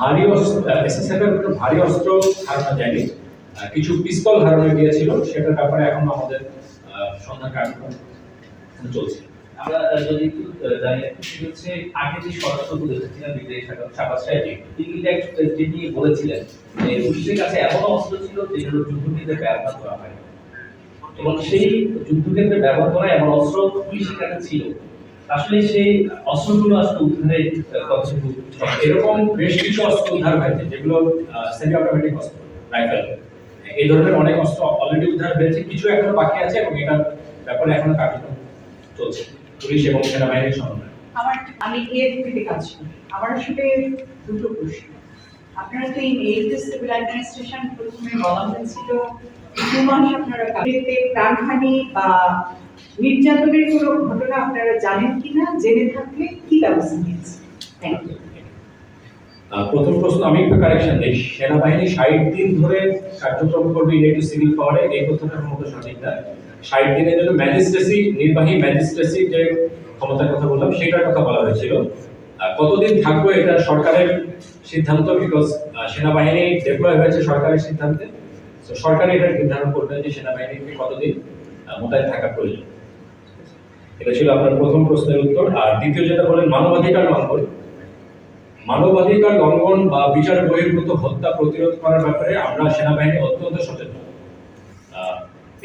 ভারী অস্ত্র এসএসএফ এর কোনো ভারী অস্ত্র হারানো যায়নি কিছু পিস্তল হারানো গিয়েছিল সেটার ব্যাপারে এখন আমাদের সন্ধান কার্যক্রম চলছে। আমরা যদি একটু জানি হচ্ছে আগে যে সদস্য বলেছিলেন বিদেশ শাখা সাহেব, তিনি কিন্তু বলেছিলেন যে পুলিশের কাছে এমন অস্ত্র ছিল যেগুলো যুদ্ধক্ষেত্রে ব্যবহার করা হয় এবং সেই যুদ্ধক্ষেত্রে ব্যবহার করা এমন অস্ত্র পুলিশের কাছে ছিল। আসলে সেই অস্ত্রগুলো আসলে উদ্ধারে কতটুকু এরকম বেশ কিছু অস্ত্র উদ্ধার হয়েছে, যেগুলো সেমি অটোমেটিক অস্ত্র রাইফেল এই ধরনের অনেক অস্ত্র অলরেডি উদ্ধার হয়েছে, কিছু এখনও বাকি আছে এবং এটার ব্যাপারে এখনও কার্যক্রম চলছে, পুলিশ এবং সেনাবাহিনীর সমন্বয়। আমার আমি এর কাজ করি। আমার আসলে দুটো প্রশ্ন। আপনারা তো এই অ্যাডমিনিস্ট্রেশন প্রথমে বলা হয়েছিল দু মাস আপনারা বা নির্যাতনের কোনো ঘটনা আপনারা জানেন কিনা, জেনে থাকলে কি ব্যবস্থা নিয়েছে? প্রথম প্রশ্ন, আমি একটু কারেকশন দিই। সেনাবাহিনী ষাট দিন ধরে কার্যক্রম করবে ইলেকট্রিক সিভিল পাওয়ারে, এই কথাটা মতো সঠিক না। ষাট দিনের জন্য ম্যাজিস্ট্রেসি, নির্বাহী ম্যাজিস্ট্রেসি যে ক্ষমতার কথা বললাম, সেটার কথা বলা হয়েছিল। কতদিন থাকব এটা সরকারের সিদ্ধান্ত? বিকজ সেনাবাহিনী ডেপ্লয় হয়েছে সরকারের সিদ্ধান্তে। সরকার এটা নির্ধারণ করবে যে সেনাবাহিনীকে কতদিন মোতায়েন থাকা প্রয়োজন। এটা ছিল আপনার প্রথম প্রশ্নের উত্তর। আর দ্বিতীয় যেটা বলেন, মানবাধিকার লঙ্ঘন। মানবাধিকার লঙ্ঘন বা বিচার বহির্ভূত হত্যা প্রতিরোধ করার ব্যাপারে আমরা সেনাবাহিনী অত্যন্ত সচেতন।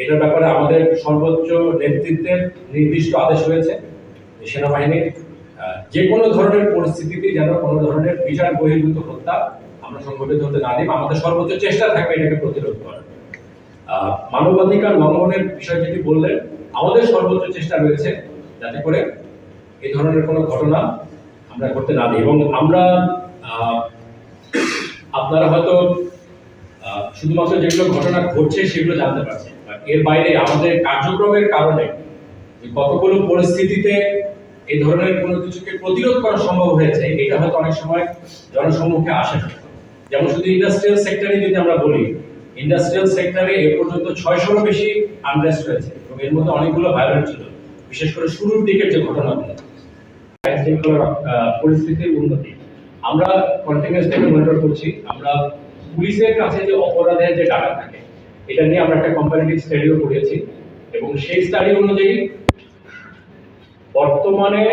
এটার ব্যাপারে আমাদের সর্বোচ্চ নেতৃত্বের নির্দিষ্ট আদেশ হয়েছে যে সেনাবাহিনীর যে কোনো ধরনের পরিস্থিতিতে যেন কোনো ধরনের বিচার বহির্ভূত হত্যা আমরা সংগঠিত হতে না দিই। আমাদের সর্বোচ্চ চেষ্টা থাকবে এটাকে প্রতিরোধ করার। মানবাধিকার লঙ্ঘনের বিষয় যেটি বললেন আমাদের সর্বোচ্চ চেষ্টা রয়েছে যাতে করে এই ধরনের কোনো ঘটনা আমরা করতে না দিই। এবং আমরা আপনারা হয়তো শুধুমাত্র যেগুলো ঘটনা ঘটছে সেগুলো জানতে পারছেন। এর বাইরে আমাদের কার্যক্রমের কারণে কতগুলো পরিস্থিতিতে এই ধরনের কোনো কিছুকে প্রতিরোধ করা সম্ভব হয়েছে, এটা হয়তো অনেক সময় জনসম্মুখে আসে না। যেমন শুধু ইন্ডাস্ট্রিয়াল সেক্টরে যদি আমরা বলি ইন্ডাস্ট্রিয়াল সেক্টরে এ পর্যন্ত ছয়শোরও বেশি আনরেস্ট হয়েছে এবং এর মধ্যে অনেকগুলো ভায়োলেন্ট ছিল। বিশেষ করে শুরুর দিকের যে ঘটনাগুলো পরিস্থিতির উন্নতি। আমরা কন্টিনিউয়াস ডেটা মনিটর করছি। আমরা পুলিশের কাছে যে অপরাধের যে ডাটা থাকে, এটা নিয়ে আমরা একটা কম্পারেটিভ স্টাডিও করেছি এবং সেই স্টাডি অনুযায়ী বর্তমানে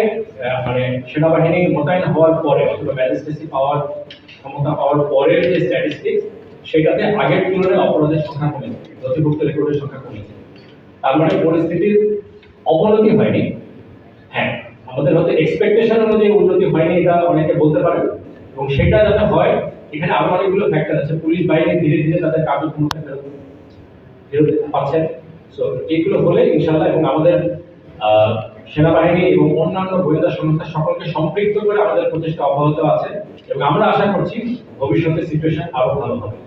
মানে সেনাবাহিনী মোতায়েন হওয়ার পরে, অথবা ম্যাজিস্ট্রেসি পাওয়ার, ক্ষমতা পাওয়ার পরের যে স্ট্যাটিস্টিক্স সেটাতে আগের তুলনায় অপরাধের সংখ্যা কমেছে, নথিভুক্ত রেকর্ডের সংখ্যা কমেছে। তার মানে পরিস্থিতির অবনতি হয়নি। হ্যাঁ আমাদের হয়তো এক্সপেকটেশন অনুযায়ী উন্নতি হয়নি এটা অনেকে বলতে পারেন এবং সেটা যাতে হয়, এখানে আরও অনেকগুলো ফ্যাক্টর আছে। পুলিশ বাহিনী ধীরে ধীরে তাদের কার্যক্ষমতা ফেরত পাচ্ছেন সো এইগুলো হলে ইনশাল্লাহ এবং আমাদের সেনাবাহিনী এবং অন্যান্য গোয়েন্দা সংস্থা সকলকে সম্পৃক্ত করে আমাদের প্রচেষ্টা অব্যাহত আছে। এবং আমরা আশা করছি ভবিষ্যতে সিচুয়েশন আরও ভালো হবে।